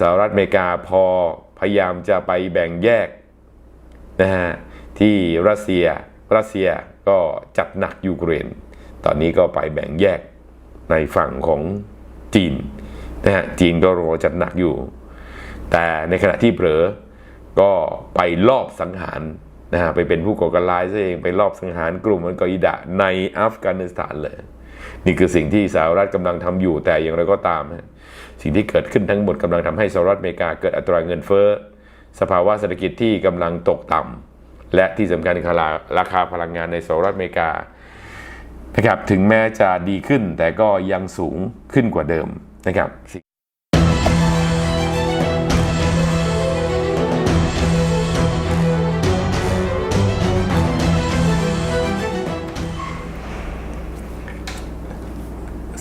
สหรัฐอเมริกาพอพยายามจะไปแบ่งแยกนะฮะที่รัสเซียรัสเซียก็จัดหนักยูเครน ตอนนี้ก็ไปแบ่งแยกในฝั่งของจีนนะฮะจีนก็รอจัดหนักอยู่ แต่ในขณะที่เผลอก็ไปลอบสังหารนะฮะไปเป็นผู้ก่อการร้ายซะเองไปลอบสังหารกลุ่มอัลกออิดะในอัฟกานิสถานเลย นี่คือสิ่งที่สหรัฐกำลังทำอยู่แต่อย่างไรก็ตามฮะ สิ่งที่เกิดขึ้นทั้งหมดกำลังทำให้สหรัฐอเมริกาเกิดอัตราเงินเฟ้อสภาวะเศรษฐกิจที่กำลังตกต่ำและที่สำคัญคือราคาพลังงานในสหรัฐอเมริกานะครับถึงแม้จะดีขึ้นแต่ก็ยังสูงขึ้นกว่าเดิมนะครับ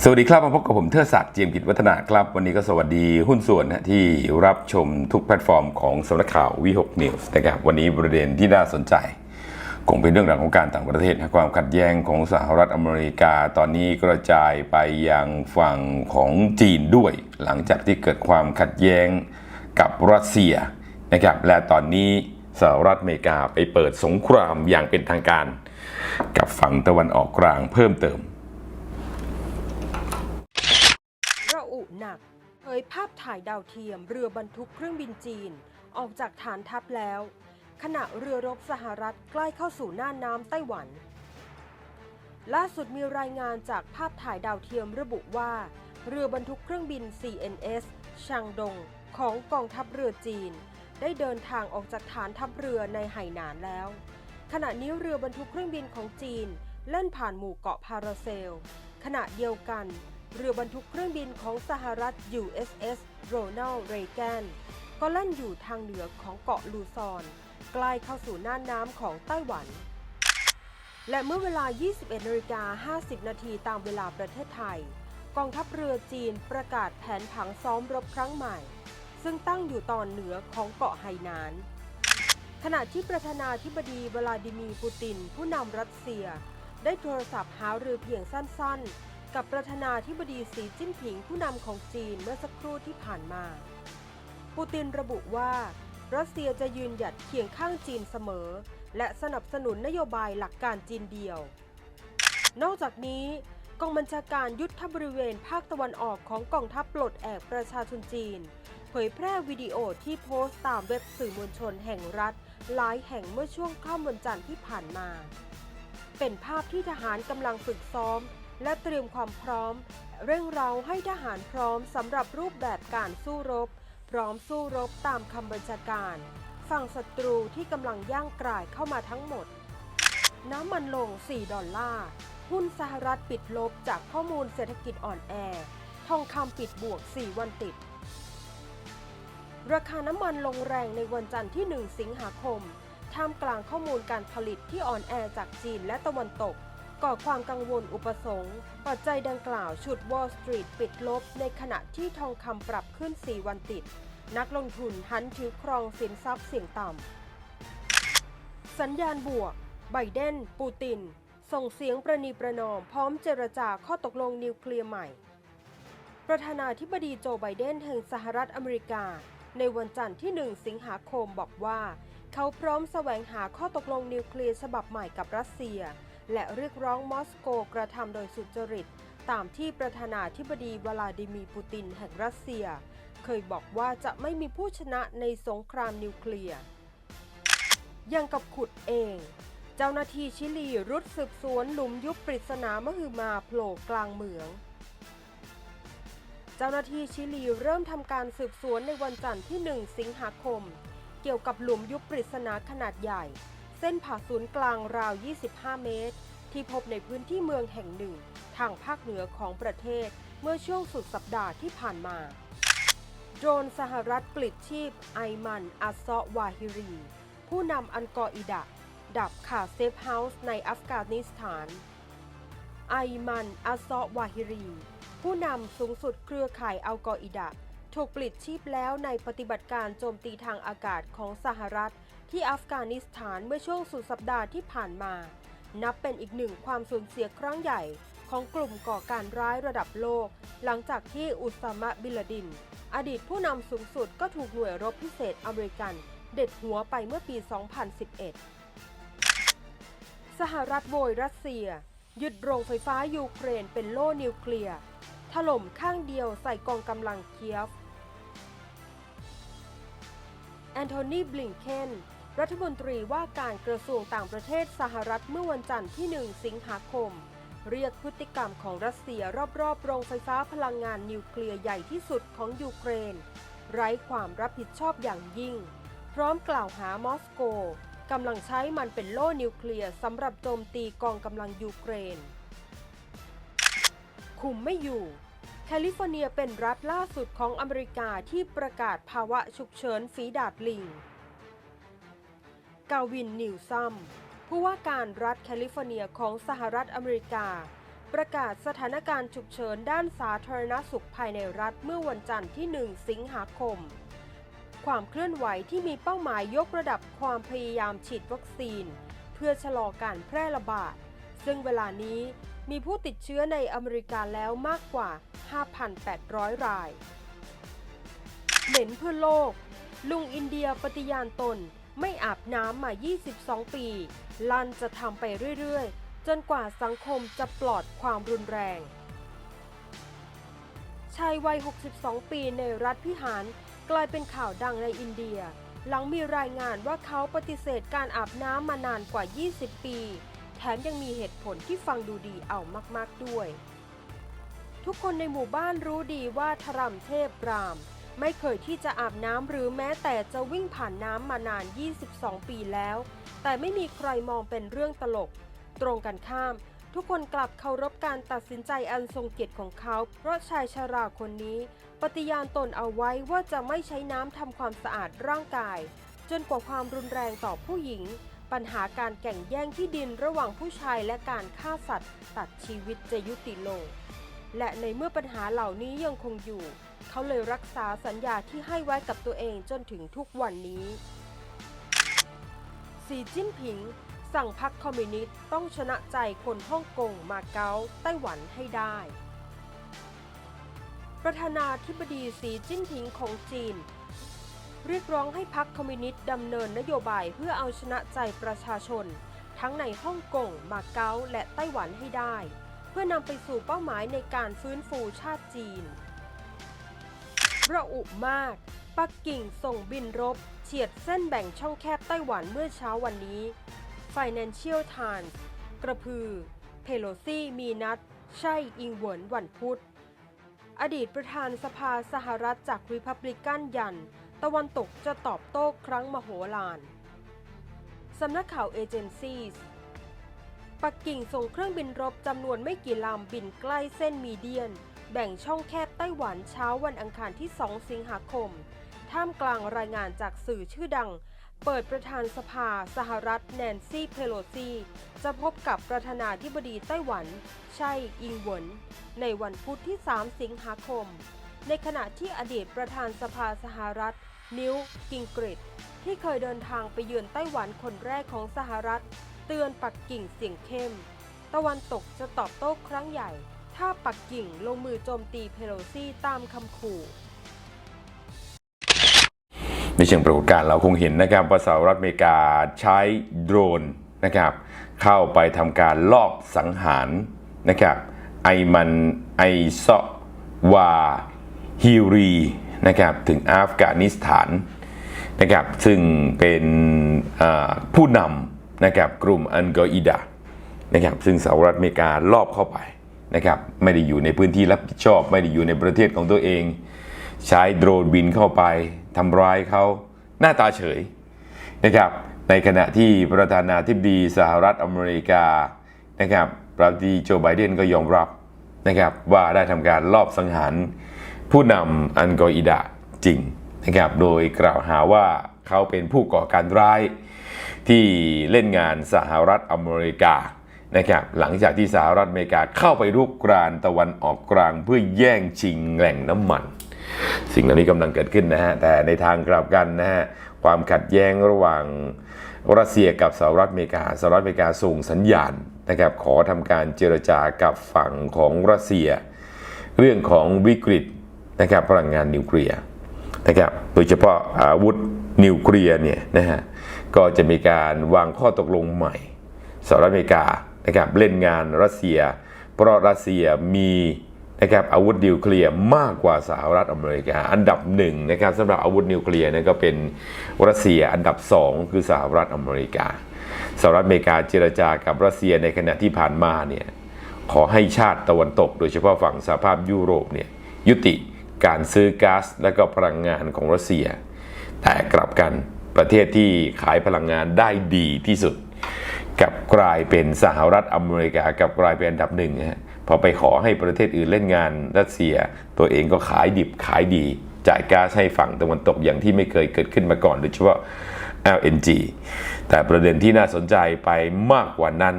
สวัสดีครับมาพบกับผมเทิดศักดิ์เจียมกิจวัฒนาครับ วันนี้ก็สวัสดีหุ้นส่วนนะที่รับชมทุกแพลตฟอร์มของสำนักข่าววิหกนิวส์นะครับวันนี้ประเด็นที่น่าสนใจ คงเป็นเรื่องราวของการต่างประเทศนะความขัดแย้งของสหรัฐอเมริกา ตอนนี้กระจายไปยังฝั่งของจีนด้วย หลังจากที่เกิดความขัดแย้งกับรัสเซียนะครับและตอนนี้สหรัฐอเมริกาไปเปิดสงครามอย่างเป็นทางการ กับฝั่งตะวันออกกลางเพิ่มเติม ระอุหนัก เผ ยภาพถ่ายดาวเทียมเรือบรรทุกเครื่องบินจีน ออกจากฐานทัพแล้ว ขณะเรือรบสหรัฐใกล้เข้าสู่น่านน้ำไต้หวัน ล่าสุดมีรายงานจากภาพถ่ายดาวเทียมระบุว่า เรือบรรทุกเครื่องบิน CNS ชางดง ของกองทัพเรือจีน ได้เดินทางออกจากฐานทัพเรือในไหหนานแล้ว ขณะนี้เรือบรรทุกเครื่องบินของจีนเล่นผ่านหมู่เกาะพาราเซล ขณะเดียวกัน เรือบรรทุกเครื่องบินของสหรัฐ USS Ronald Reagan ก็ล่นอยู่ทางเหนือของเกาะลูซอนใกล้เข้าสู่น่านน้ำของไต้หวัน และเมื่อเวลา 21นาฬิกา50 นาทีตามเวลาประเทศไทย กองทัพเรือจีนประกาศแผนผังซ้อมรบครั้งใหม่ ซึ่งตั้งอยู่ตอนเหนือของเกาะไหหนาน ขณะที่ประธานาธิบดีวลาดิมีร์ปูติน ผู้นำรัสเซีย ได้โทรศัพท์หารือเพียงสั้นๆ กับประธานาธิบดีสีจิ้นผิงผู้นำของจีนเมื่อสักครู่ที่ผ่านมา ปูตินระบุว่ารัสเซียจะยืนหยัดเคียงข้างจีนเสมอ และสนับสนุนนโยบายหลักการจีนเดียว นอกจากนี้กองบัญชาการยุทธบริเวณภาคตะวันออกของกองทัพปลดแอกประชาชนจีน เผยแพร่วิดีโอที่โพสต์ตามเว็บสื่อมวลชนแห่งรัฐ หลายแห่งเมื่อช่วงค่ำวันจันทร์ที่ผ่านมา เป็นภาพที่ทหารกำลังฝึกซ้อม และเตรียมความพร้อม เร่งเร้าให้ทหารพร้อมสำหรับรูปแบบการสู้รบ พร้อมสู้รบตามคำบัญชาการ ฝั่งศัตรูที่กำลังย่างกรายเข้ามาทั้งหมด น้ำมันลง 4 ดอลลาร์หุ้นสหรัฐปิดลบจากข้อมูลเศรษฐกิจอ่อนแอ ทองคำปิดบวก 4 วันติด ราคาน้ำมันลงแรงในวันจันทร์ที่ 1 สิงหาคม ท่ามกลางข้อมูลการผลิตที่อ่อนแอจากจีนและตะวันตก ก่อความกังวลอุปสงค์ปัจจัยดังกล่าวฉุด Wall Street ปิดลบ ในขณะที่ทองคำปรับขึ้น 4 วันติด นักลงทุนหันถือครองสินทรัพย์เสี่ยงต่ำ สัญญาณบวก ไบเดน ปูติน ส่งเสียงประนีประนอม พร้อมเจรจาข้อตกลงนิวเคลียร์ใหม่ ประธานาธิบดีโจไบเดนแห่งสหรัฐอเมริกา ในวันจันทร์ที่ 1 สิงหาคมบอกว่า เขาพร้อมแสวงหาข้อตกลงนิวเคลียร์ฉบับใหม่กับรัสเซีย และเรียกร้องมอสโกกระทำโดยสุจริต ตามที่ประธานาธิบดีวลาดิมีร์ปูตินแห่งรัสเซีย เคยบอกว่าจะไม่มีผู้ชนะในสงครามนิวเคลียร์ยังกับขุดเอง เจ้าหน้าที่ชิลีรุดสืบสวนหลุมยุบปริศนามหึมาโผล่กลางเมืองเจ้าหน้าที่ชิลีเริ่มทำการสืบสวนในวันจันทร์ที่ 1 สิงหาคม เกี่ยวกับหลุมยุบปริศนาขนาดใหญ่ เส้นผ่าศูนย์กลางราว 25 เมตร ที่พบในพื้นที่เมืองแห่งหนึ่ง ทางภาคเหนือของประเทศ เมื่อช่วงสุดสัปดาห์ที่ผ่านมา โดรนสหรัฐปลิดชีพไอมันอัสซอวาฮิรี ผู้นำอันกออิดะ ดับขาเซฟเฮาส์ในอัฟกานิสถาน ไอมันอัสซอวาฮิรี ผู้นำสูงสุดเครือข่ายอัลกออิดะ ถูกปลิดชีพแล้วในปฏิบัติการโจมตีทางอากาศของสหรัฐ ที่อัฟกานิสถานเมื่อช่วงสุดสัปดาห์ที่ผ่านมา นับเป็นอีกหนึ่งความสูญเสียครั้งใหญ่ของกลุ่มก่อการร้ายระดับโลก หลังจากที่อุสามะบิลดิน อดีตผู้นำสูงสุดก็ถูกหน่วยรบพิเศษอเมริกัน เด็ดหัวไปเมื่อปี 2011 สหรัฐโวยรัสเซีย ยึดโรงไฟฟ้ายูเครนเป็นโล่นิวเคลียร์ถล่มข้างเดียวใส่กองกำลังเคียฟแอนโทนี บลิงเคน รัฐมนตรีว่าการกระทรวงต่างประเทศสหรัฐเมื่อวันจันทร์ที่ 1 สิงหาคม เรียกพฤติกรรมของรัสเซียรอบๆโรงไฟฟ้าพลังงานนิวเคลียร์ใหญ่ที่สุดของยูเครน ไร้ความรับผิดชอบอย่างยิ่ง พร้อมกล่าวหามอสโกกำลังใช้มันเป็นโล่นิวเคลียร์สำหรับโจมตีกองกำลังยูเครน คุมไม่อยู่ แคลิฟอร์เนียเป็นรัฐล่าสุดของอเมริกาที่ประกาศภาวะฉุกเฉินฝีดาดลิง กาวินนิวซัม ผู้ว่าการรัฐแคลิฟอร์เนียของสหรัฐอเมริกา ประกาศสถานการณ์ฉุกเฉินด้านสาธารณสุขภายในรัฐเมื่อวันจันทร์ที่ 1 สิงหาคม ความเคลื่อนไหวที่มีเป้าหมายยกระดับความพยายามฉีดวัคซีน เพื่อชะลอการแพร่ระบาด ซึ่งเวลานี้มีผู้ติดเชื้อในอเมริกาแล้วมากกว่า 5,800 ราย เหม็นเพื่อโลก ลุงอินเดียปฏิญาณตน ไม่อาบน้ำมา 22 ปี ลันจะทำไปเรื่อยๆ จนกว่าสังคมจะปลอดความรุนแรง ชายวัย 62 ปีในรัฐพิหารกลายเป็นข่าวดังในอินเดีย หลังมีรายงานว่าเขาปฏิเสธการอาบน้ำมานานกว่า 20 ปี แถมยังมีเหตุผลที่ฟังดูดีเอามากๆด้วย ทุกคนในหมู่บ้านรู้ดีว่าทรัมเทพราม ไม่เคยที่จะอาบน้ำหรือแม้แต่จะวิ่งผ่านน้ำมานาน 22 ปีแล้ว แต่ไม่มีใครมองเป็นเรื่องตลก ตรงกันข้าม ทุกคนกลับเคารพการตัดสินใจอันทรงเกียรติของเขา เพราะชายชราคนนี้ ปฏิญาณตนเอาไว้ว่าจะไม่ใช้น้ำทำความสะอาดร่างกาย จนกว่าความรุนแรงต่อผู้หญิง ปัญหาการแข่งแย่งที่ดินระหว่างผู้ชายและการฆ่าสัตว์ ตัดชีวิตจะยุติลง และในเมื่อปัญหาเหล่านี้ยังคงอยู่ เขาเลยรักษาสัญญาที่ให้ไว้กับตัวเองจนถึงทุกวันนี้ สีจิ้นผิง สั่งพรรคคอมมิวนิสต์ต้องชนะใจคนฮ่องกง มาเก๊า ไต้หวันให้ได้ ประธานาธิบดีสีจิ้นผิงของจีน เรียกร้องให้พรรคคอมมิวนิสต์ดำเนินนโยบายเพื่อเอาชนะใจประชาชน ทั้งในฮ่องกง มาเก๊า และไต้หวันให้ได้ เพื่อนำไปสู่เป้าหมายในการฟื้นฟูชาติจีน ระอุมาก ปักกิ่งส่งบินรบ เฉียดเส้นแบ่งช่องแคบไต้หวันเมื่อเช้าวันนี้ Financial Times กระพือ เพโลซี่มีนัด ใช่อิงเหวินวันพุธ อดีตประธานสภาสหรัฐจากริพับลิกันยัน ตะวันตกจะตอบโต้ครั้งมโหฬารสำนักข่าวเอเจนซี่ปักกิ่งส่งเครื่องบินรบจำนวนไม่กี่ลำบินใกล้เส้นมีเดียน แบ่งช่องแคบไต้หวันเช้าวันอังคารที่ 2 สิงหาคม ท่ามกลางรายงานจากสื่อชื่อดัง เปิดประธานสภาสหรัฐแนนซี่เพโลซี จะพบกับประธานาธิบดีไต้หวันใช่ อิงเหวิน ในวันพุธที่ 3 สิงหาคม ในขณะที่อดีตประธานสภาสหรัฐ นิวกิงกริดที่เคยเดินทางไปเยือนไต้หวันคนแรกของสหรัฐ เตือนปักกิ่งเสียงเข้ม ตะวันตกจะตอบโต้ครั้งใหญ่ ถ้าปักกิ่งลงมือโจมตีเพโลซี่ตามคำขู่ในเชิงปรากฏการณ์เราคงเห็นนะครับว่าสหรัฐอเมริกาใช้โดรนนะครับเข้าไปทำการลอบสังหารนะครับไอมันไอซอวาฮิรีนะครับถึงอัฟกานิสถานนะครับซึ่งเป็นผู้นำนะครับกลุ่มอันกออิดะนะครับซึ่งสหรัฐอเมริกาลอบเข้าไป นะครับไม่ได้อยู่ในพื้นที่รับผิดชอบ ไม่ได้อยู่ในประเทศของตัวเอง ใช้โดรนบินเข้าไปทำร้ายเขาหน้าตาเฉยนะครับในขณะที่ประธานาธิบดีสหรัฐอเมริกานะครับประธานาธิบดีโจไบเดนก็ยอมรับนะครับว่าได้ทำการลอบสังหารผู้นำอันกออิดะจริงนะครับโดยกล่าวหาว่าเขาเป็นผู้ก่อการร้ายที่เล่นงานสหรัฐอเมริกา นะครับหลังจากที่สหรัฐอเมริกาเข้าไปรุกรานตะวันออกกลางเพื่อแย่งชิงแหล่งน้ำมัน สิ่งเหล่านี้กำลังเกิดขึ้นนะฮะแต่ในทางกลับกันนะฮะความขัดแย้งระหว่างรัสเซียกับสหรัฐอเมริกาสหรัฐอเมริกาส่งสัญญาณนะครับขอทำการเจรจากับฝั่งของรัสเซีย เรื่องของวิกฤตนะครับพลังงานนิวเคลียร์นะครับโดยเฉพาะอาวุธนิวเคลียร์เนี่ยนะฮะก็จะมีการวางข้อตกลงใหม่สหรัฐอเมริกา นะครับเล่นงานรัสเซีย เพราะรัสเซียมีนะครับอาวุธนิวเคลียร์มากกว่าสหรัฐอเมริกา อันดับหนึ่งนะครับสำหรับอาวุธนิวเคลียร์นี่ยก็เป็นรัสเซียอันดับสองคือสหรัฐอเมริกาสหรัฐอเมริกาเจรจากับรัสเซียในขณะที่ผ่านมาเนี่ยขอให้ชาติตะวันตก โดยเฉพาะฝั่งสหภาพยุโรปเนี่ยยุติการซื้อก๊าซและก็พลังงานของรัสเซีย แต่กลับกันประเทศที่ขายพลังงานได้ดีที่สุด กลับกลายเป็นสหรัฐอเมริกากลับกลายเป็นอันดับหนึ่งนะฮะพอไปขอให้ประเทศอื่นเล่นงานรัสเซีย ตัวเองก็ขายดิบขายดี จ่ายก๊าซให้ฝั่งตะวันตกอย่างที่ไม่เคยเกิดขึ้นมาก่อนโดยเฉพาะ LNG แต่ประเด็นที่น่าสนใจไปมากกว่านั้น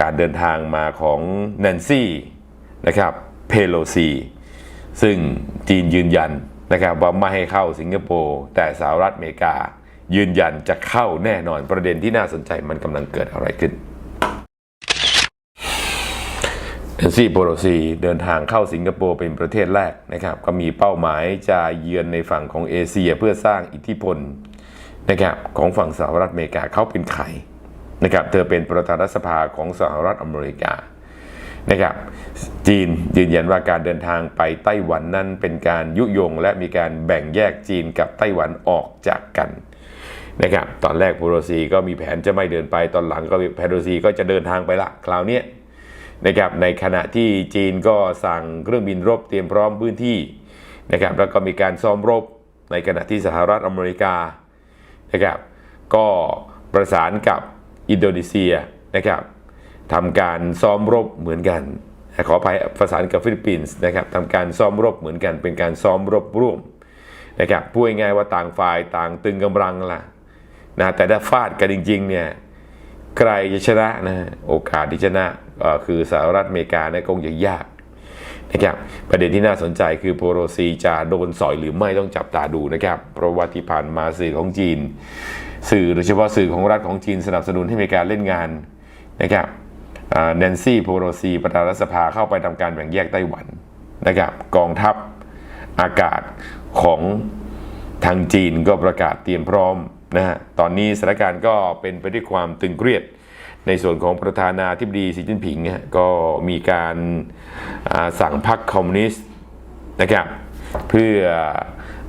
การเดินทางมาของแนนซี่นะครับเพโลซีซึ่งจีนยืนยันนะครับว่าไม่ให้เข้าสิงคโปร์แต่สหรัฐอเมริกา ยืนยันจะเข้าแน่นอนประเด็นที่น่าสนใจมันกำลังเกิดอะไรขึ้นแนนซี่โปโลซีเดินทางเข้าสิงคโปร์เป็นประเทศแรกนะครับ ก็มีเป้าหมายจะเยือนในฝั่งของเอเชียเพื่อสร้างอิทธิพลนะครับของฝั่งสหรัฐอเมริกาเขาเป็นใครนะครับเธอเป็นประธานรัฐสภาของสหรัฐอเมริกานะครับจีนยืนยันว่าการเดินทางไปไต้หวันนั้นเป็นการยุยงและมีการแบ่งแยกจีนกับไต้หวันออกจากกัน นะครับตอนแรกโพโรซีก็มีแผนจะไม่เดินไปตอนหลังก็โพโรซีก็จะเดินทางไปละคราวนี้นะครับในขณะที่จีนก็สั่งเครื่องบินรบเตรียมพร้อมพื้นที่นะครับแล้วก็มีการซ้อมรบในขณะที่สหรัฐอเมริกานะครับก็ประสานกับอินโดนีเซียนะครับทำการซ้อมรบเหมือนกัน ขออภัยประสานกับฟิลิปปินส์นะครับทำการซ้อมรบเหมือนกันเป็นการซ้อมรบร่วมนะครับพูดง่ายๆว่าต่างฝ่ายต่างตึงกำลังละ นะแต่ถ้าฟาดกันจริงๆเนี่ยใครจะชนะนะโอกาสที่ชนะเอ่อคือสหรัฐอเมริกาเนี่ยคงจะยากนะครับประเด็นที่น่าสนใจคือโปโรซีจะโดนสอยหรือไม่ต้องจับตาดูนะครับเพราะว่าที่ผ่านมาสื่อของจีน สื่อโดยเฉพาะสื่อของรัฐของจีนสนับสนุนให้อเมริกาเล่นงานนะครับแนนซี่โปโรซีประธานรัฐสภาเข้าไปทำการแบ่งแยกไต้หวันนะครับกองทัพอากาศของทางจีนก็ประกาศเตรียมพร้อม นะฮะตอนนี้สถานการณ์ก็เป็นไปด้วยความตึงเครียด ในส่วนของประธานาธิบดีสีจิ้นผิงก็มีการสั่งพรรคคอมมิวนิสต์นะครับเพื่อ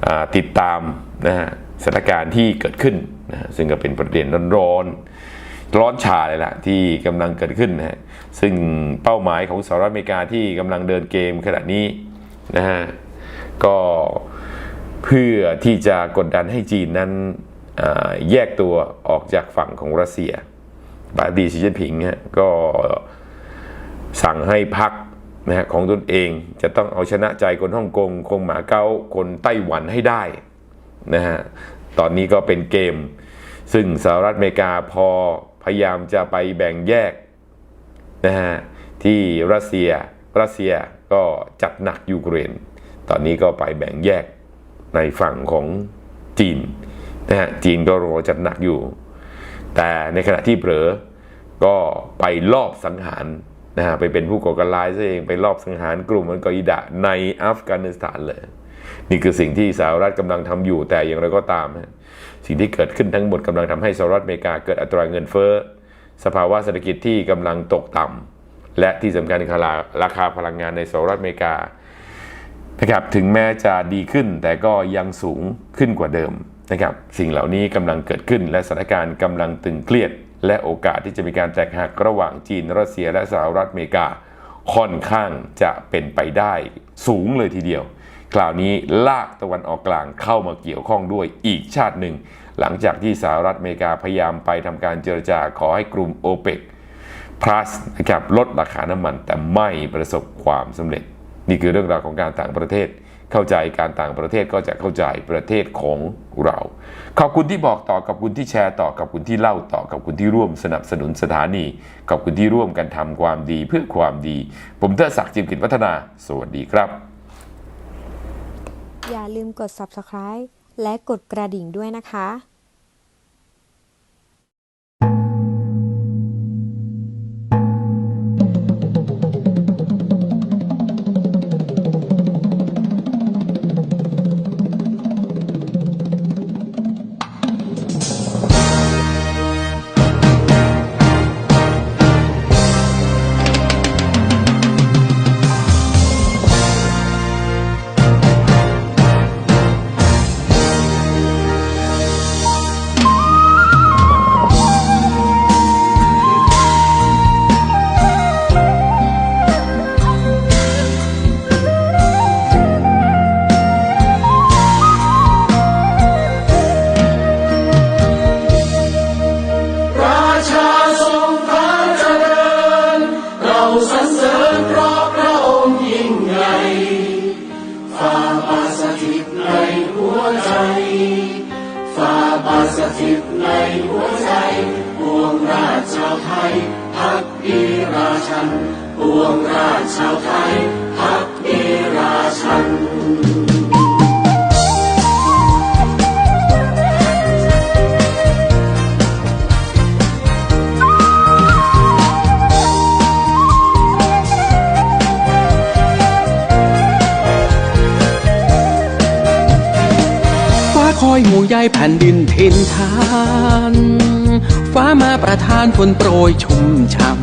อติดตามนะฮะสถานการณ์ที่เกิดขึ้นนะซึ่งก็เป็นประเด็นร้อนๆร้อนชาเลยล่ะที่กำลังเกิดขึ้นนะฮะซึ่งเป้าหมายของสหรัฐอเมริกาที่กำลังเดินเกมขณะนี้นะฮะก็เพื่อที่จะกดดันให้จีนนั้น แยกตัวออกจากฝั่งของรัสเซียบาดีสีจิ้นผิงก็สั่งให้พักนะฮะของตนเองจะต้องเอาชนะใจคนฮ่องกงคงหมาเก๊าคนไต้หวันให้ได้นะฮะตอนนี้ก็เป็นเกม ซึ่งสหรัฐอเมริกาพอพยายามจะไปแบ่งแยกนะฮะที่รัสเซียรัสเซียก็จัดหนักยูเครน ตอนนี้ก็ไปแบ่งแยกในฝั่งของจีน นะฮะจีนก็รอจัดหนักอยู่ แต่ในขณะที่เผลอก็ไปลอบสังหารนะฮะไปเป็นผู้ก่อการร้ายซะเองไปลอบสังหารกลุ่มอัลกออิดะในอัฟกานิสถานเลย นี่คือสิ่งที่สหรัฐกำลังทำอยู่แต่อย่างไรก็ตาม สิ่งที่เกิดขึ้นทั้งหมดกำลังทำให้สหรัฐอเมริกาเกิดอัตราเงินเฟ้อสภาวะเศรษฐกิจที่กำลังตกต่ำและที่สำคัญคือราคาพลังงานในสหรัฐอเมริกานะครับถึงแม้จะดีขึ้นแต่ก็ยังสูงขึ้นกว่าเดิม นะครับสิ่งเหล่านี้กำลังเกิดขึ้น และสถานการณ์กำลังตึงเครียด และโอกาสที่จะมีการแตกหักระหว่างจีนรัสเซียและสหรัฐอเมริกา ค่อนข้างจะเป็นไปได้สูงเลยทีเดียว คราวนี้ลากตะวันออกกลางเข้ามาเกี่ยวข้องด้วยอีกชาติหนึ่ง หลังจากที่สหรัฐอเมริกาพยายามไปทำการเจรจาขอให้กลุ่มโอเปก plus นะครับลดราคาน้ำมันแต่ไม่ประสบความสำเร็จ นี่คือเรื่องราวของการต่างประเทศ เข้าใจการต่างประเทศก็จะเข้าใจประเทศของเรา ขอบคุณที่บอกต่อกับคุณที่แชร์ต่อกับคุณที่เล่าต่อกับคุณที่ร่วมสนับสนุนสถานีกับคุณที่ร่วมกันทำความดีเพื่อความดี ผมเทดศักดิ์จิมกิจวัฒนา สวัสดีครับ อย่าลืมกด subscribe และกดกระดิ่งด้วยนะคะ ชันปวงราชชาวไทยพักดีราชันฟ้าคอยห่วงใยแผ่นดินเทินทาน ฟ้ามาประทานฝนโปรยชุ่มช่ำ